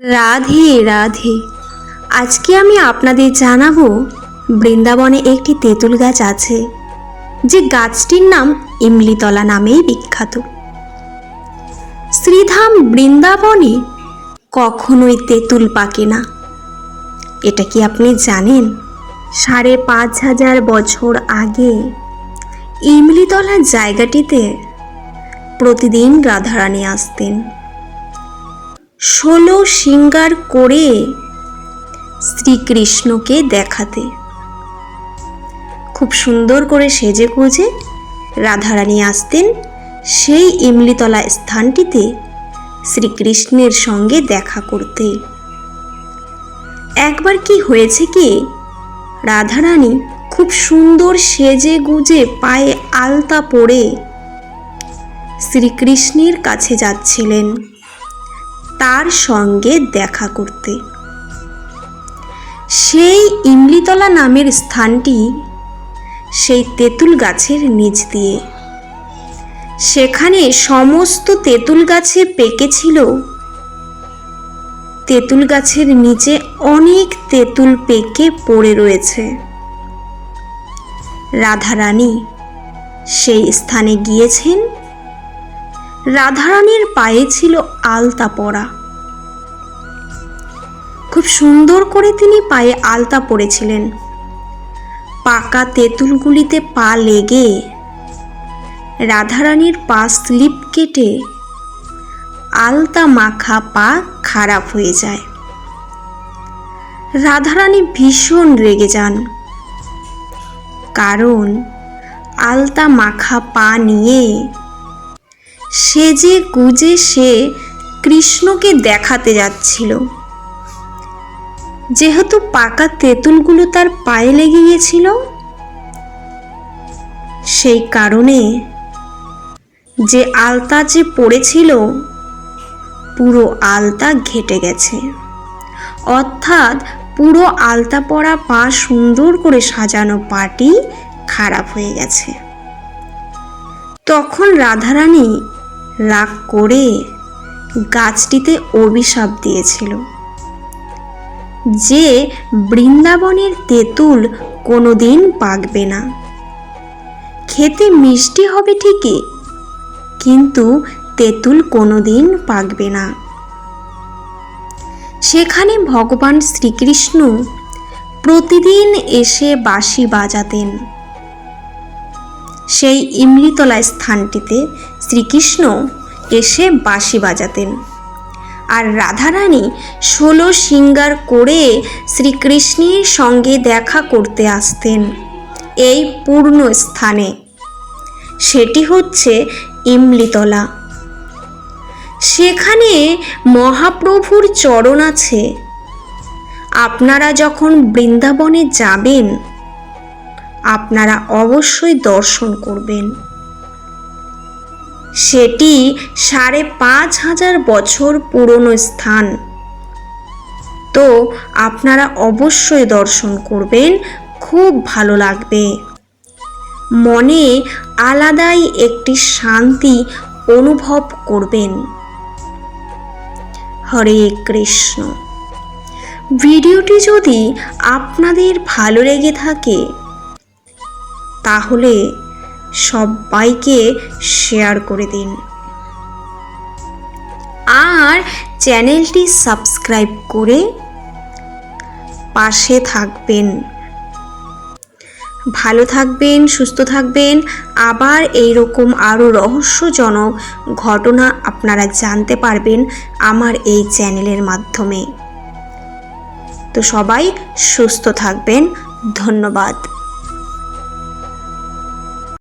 রাধে রাধে। আজকে আমি আপনাদের জানাব, বৃন্দাবনে একটি তেঁতুল গাছ আছে, যে গাছটির নাম ইমলিতলা নামেই বিখ্যাত। শ্রীধাম বৃন্দাবনে কখনোই তেঁতুল পাকে না। এটা কি আপনি জানেন? সাড়ে পাঁচ হাজার বছর আগে ইমলিতলা জায়গাটিতে প্রতিদিন রাধারানী আসতেন। ষোলো সিঙ্গার করে শ্রীকৃষ্ণকে দেখাতে। খুব সুন্দর করে সেজে গুজে রাধারানী আসতেন সেই ইমলিতলা স্থানটিতে শ্রীকৃষ্ণের সঙ্গে দেখা করতে। একবার কি হয়েছে কি? রাধারানী খুব সুন্দর সেজে গুজে পায়ে আলতা পরে শ্রীকৃষ্ণের কাছে যাচ্ছিলেন। তার সঙ্গে দেখা করতে। সেই ইমলিতলা নামের স্থানটি সেই তেঁতুল গাছের নিচ দিয়ে। সেখানে সমস্ত তেঁতুল গাছে পেকেছিল তেঁতুল গাছের নিচে অনেক তেঁতুল পেকে পড়ে রয়েছে। রাধারানী সেই স্থানে গিয়েছেন রাধারানীর পায়ে ছিল আলতা পরা। খুব সুন্দর করে তিনি পায়ে আলতা পরেছিলেন। পাকা তেঁতুলগুলিতে পা লেগে রাধারানীর পা স্লিপ কেটে আলতা মাখা পা খারাপ হয়ে যায়। রাধারানী ভীষণ রেগে যান। কারণ আলতা মাখা পা নিয়ে সেজে গুজে সে কৃষ্ণকে দেখাতে যাচ্ছিল। যেহেতু পাকা তেঁতুলগুলো তার পায়ে লেগে গিয়েছিল, সেই কারণে যে আলতা যে পড়েছিল, পুরো আলতা ঘেটে গেছে। অর্থাৎ পুরো আলতা পরা পা সুন্দর করে সাজানো পাটি খারাপ হয়ে গেছে। তখন রাধারানী রাগ করে গাছটিতে অভিশাপ দিয়েছিল। যে বৃন্দাবনের তেঁতুল কোনোদিন পাকবে না। খেতে মিষ্টি হবে ঠিকই, কিন্তু তেঁতুল কোনোদিন পাকবে না। সেখানে ভগবান শ্রীকৃষ্ণ প্রতিদিন এসে বাঁশি বাজাতেন। সেই ইমলিতলা স্থানটিতে শ্রীকৃষ্ণ এসে বাঁশি বাজাতেন। আর রাধারানী ষোলো সিঙ্গার করে শ্রীকৃষ্ণের সঙ্গে দেখা করতে আসতেন এই পূর্ণ স্থানে। সেটি হচ্ছে ইমলিতলা সেখানে মহাপ্রভুর চরণ আছে। আপনারা যখন বৃন্দাবনে যাবেন আপনারা অবশ্যই দর্শন করবেন। সেটি সাড়ে পাঁচ হাজার বছর পুরনো স্থান। তো আপনারা অবশ্যই দর্শন করবেন, খুব ভালো লাগবে। মনে আলাদাই একটি শান্তি অনুভব করবেন। হরে কৃষ্ণ। ভিডিওটি যদি আপনাদের ভালো লেগে থাকে তাহলে সবাইকে শেয়ার করে দিন। আর চ্যানেলটি সাবস্ক্রাইব করে পাশে থাকবেন। ভালো থাকবেন, সুস্থ থাকবেন। আবার এই রকম আরও রহস্যজনক ঘটনা আপনারা জানতে পারবেন আমার এই চ্যানেলের মাধ্যমে। তো সবাই সুস্থ থাকবেন। ধন্যবাদ।